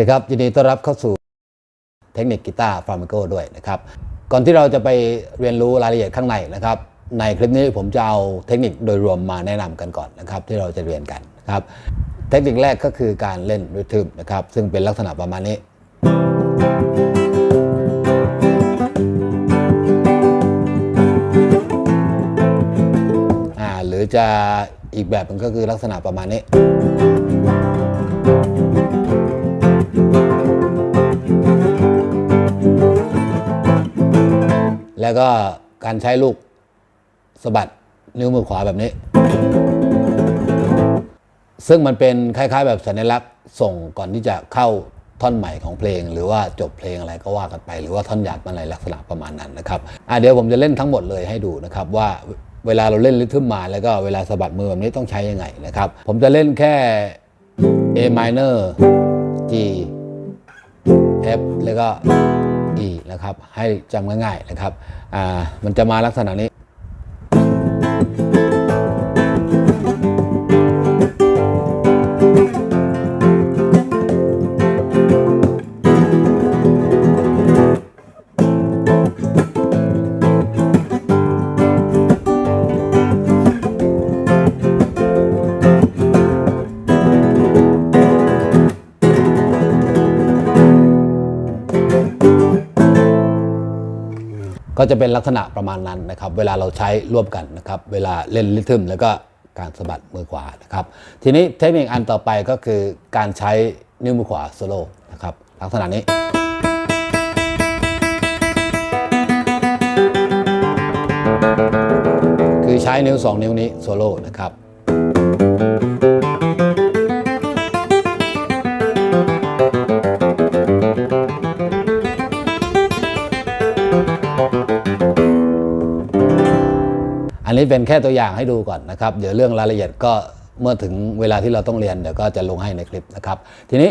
ดีครับ ยินดีต้อนรับเข้าสู่เทคนิคกีตาร์ฟลาเมนโกด้วยนะครับ ก่อนที่เราจะไปเรียนรู้รายละเอียดข้างในนะครับ ในคลิปนี้ผมจะเอาเทคนิคโดยรวมมาแนะนำกันก่อนนะครับที่เราจะเรียนกันครับเทคนิคแรกก็คือการเล่นริทึมนะครับ ซึ่งเป็นลักษณะประมาณนี้ หรือจะอีกแบบมันก็คือลักษณะประมาณนี้ แล้วก็การใช้ลูกสะบัดนิ้วมือขวาแบบนี้ ซึ่งมันเป็นคล้าย ๆ แบบสัญลักษณ์ส่งก่อนที่จะเข้าท่อนใหม่ของเพลง หรือว่าจบเพลงอะไรก็ว่ากันไป หรือว่าท่อนหยาดอะไรลักษณะประมาณนั้นนะครับอะเดี๋ยวผมจะเล่นทั้งหมดเลยให้ดูนะครับว่าเวลาเราเล่นริทึมมาแล้วก็เวลาสะบัดมือแบบนี้ต้องใช้ยังไงนะครับ ผมจะเล่นแค่ A minor G F แล้วก็ E นะครับ ให้จำง่ายๆนะครับอ่ามันจะมาลักษณะนี้ ก็จะเป็นลักษณะประมาณนั้นนะครับ เวลาเราใช้ร่วมกันนะครับ เวลาเล่นริทึมแล้วก็การสะบัดมือขวานะครับ ทีนี้เทคนิคอันต่อไปก็คือการใช้นิ้วมือขวาโซโล่นะครับ ลักษณะนี้ คือใช้นิ้ว 2 นิ้วนี้โซโล่นะครับ นี้เป็นแค่ตัวอย่างให้ดูก่อนนะครับ เดี๋ยวเรื่องรายละเอียดก็เมื่อถึงเวลาที่เราต้องเรียนเดี๋ยวก็จะลงให้ในคลิปนะครับ ทีนี้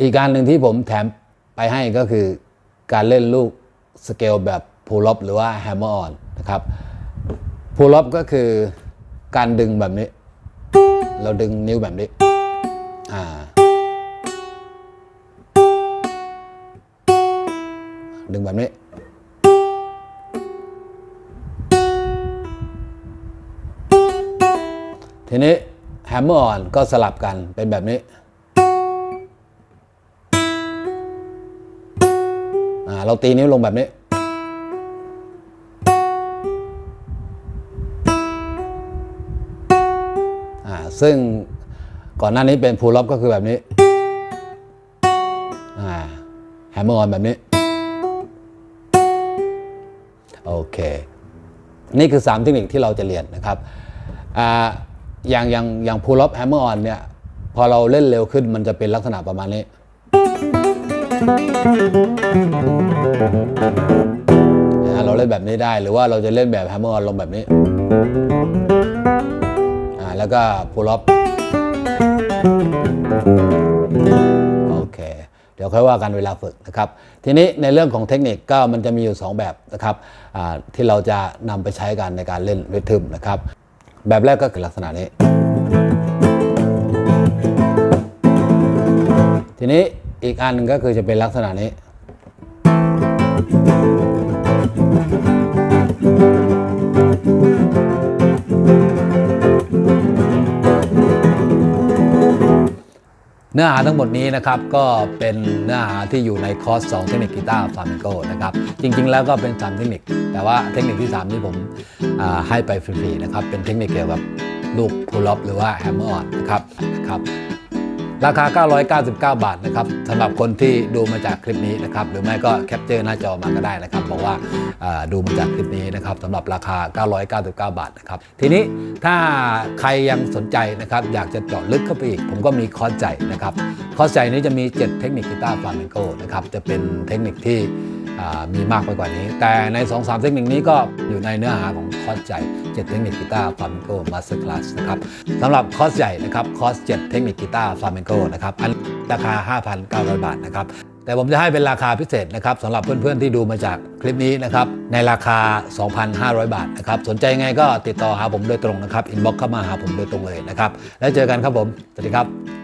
อีกการหนึ่งที่ผมแถมไปให้ก็คือการเล่นลูกสเกลแบบพูล up หรือว่าแฮมเมอร์ออนนะครับพูล up ก็คือการดึงแบบนี้ เราดึงนิ้วแบบนี้อ่าดึงแบบนี้ ทีนี้แฮมเมอร์อ่อนก็สลับกันเป็นแบบนี้อาเราตีนิ้วลงแบบนี้อาซึ่งก่อนหน้านี้เป็นพูล up ก็คือแบบนี้แฮมเมอร์ออนแบบนี้ โอเค นี่คือ 3 เทคนิคที่เราจะเรียนนะครับ อย่างอย่างอย่างพูล up แฮมเมอร์ออนเนี่ย พอเราเล่นเร็วขึ้นมันจะเป็นลักษณะประมาณนี้ เราเล่นแบบนี้ได้หรือว่าเราจะเล่นแบบแฮมเมอร์ออนลงแบบนี้อ่าแล้วก็พูล up โอเคเดี๋ยวค่อยว่ากันเวลาฝึกนะครับ ทีนี้ในเรื่องของเทคนิคก็มันจะมีอยู่ 2 แบบนะครับอ่าที่เราจะนำไปใช้กันในการเล่นริทึมนะครับ แบบแรกก็คือลักษณะนี้ ทีนี้อีกอันหนึงก็คือจะเป็นลักษณะนี้ เนื้อหาทั้งหมดนี้นะครับก็เป็นเนื้อหาที่อยู่ในคอร์ส2เทคนิคกีตาร์ฟลาเมนโกนะครับจริงๆแล้วก็เป็น 3 เทคนิค แต่ว่าเทคนิคที่ 3 ที่ผมให้ไปฟรีๆนะครับเป็นเทคนิคเกี่ยวกับลูกพูล up หรือว่าแฮมเมอร์ออนนะครับนะครับ ราคา 999 บาทนะครับสำหรับคนที่ดูมาจากคลิปนี้นะครับหรือไม่ก็แคปเจอร์หน้าจอมาก็ได้นะครับบอกว่าดูมาจากคลิปนี้นะครับสำหรับราคา 999 บาทนะครับทีนี้ถ้าใครยังสนใจนะครับอยากจะเจาะลึกเข้าไปอีก ผมก็มีคอร์สใจนะครับคอร์สใจนี้จะมี 7 เทคนิคกีตาร์ฟลาเมนโกนะครับจะเป็นเทคนิคที่ มีมากไปกว่านี้ แต่ใน 2-3 เทคนิคนี้ก็อยู่ในเนื้อหาของคอร์สใจ7เทคนิคกีตาร์ฟลาเมนโกมาสเตอร์คลาสนะครับสำหรับคอร์สใหญ่นะครับคอร์ส 7 เทคนิคกีตาร์ฟลาเมนโกนะครับอันราคา 5,900 บาทนะครับแต่ผมจะให้เป็นราคาพิเศษนะครับสำหรับเพื่อนๆที่ดูมาจากคลิปนี้นะครับในราคา 2,500 บาทนะครับสนใจไงก็ติดต่อหาผมโดยตรงนะครับอินบ็อกซ์เข้ามาหาผมโดยตรงเลยนะครับแล้วเจอกันครับผมสวัสดีครับ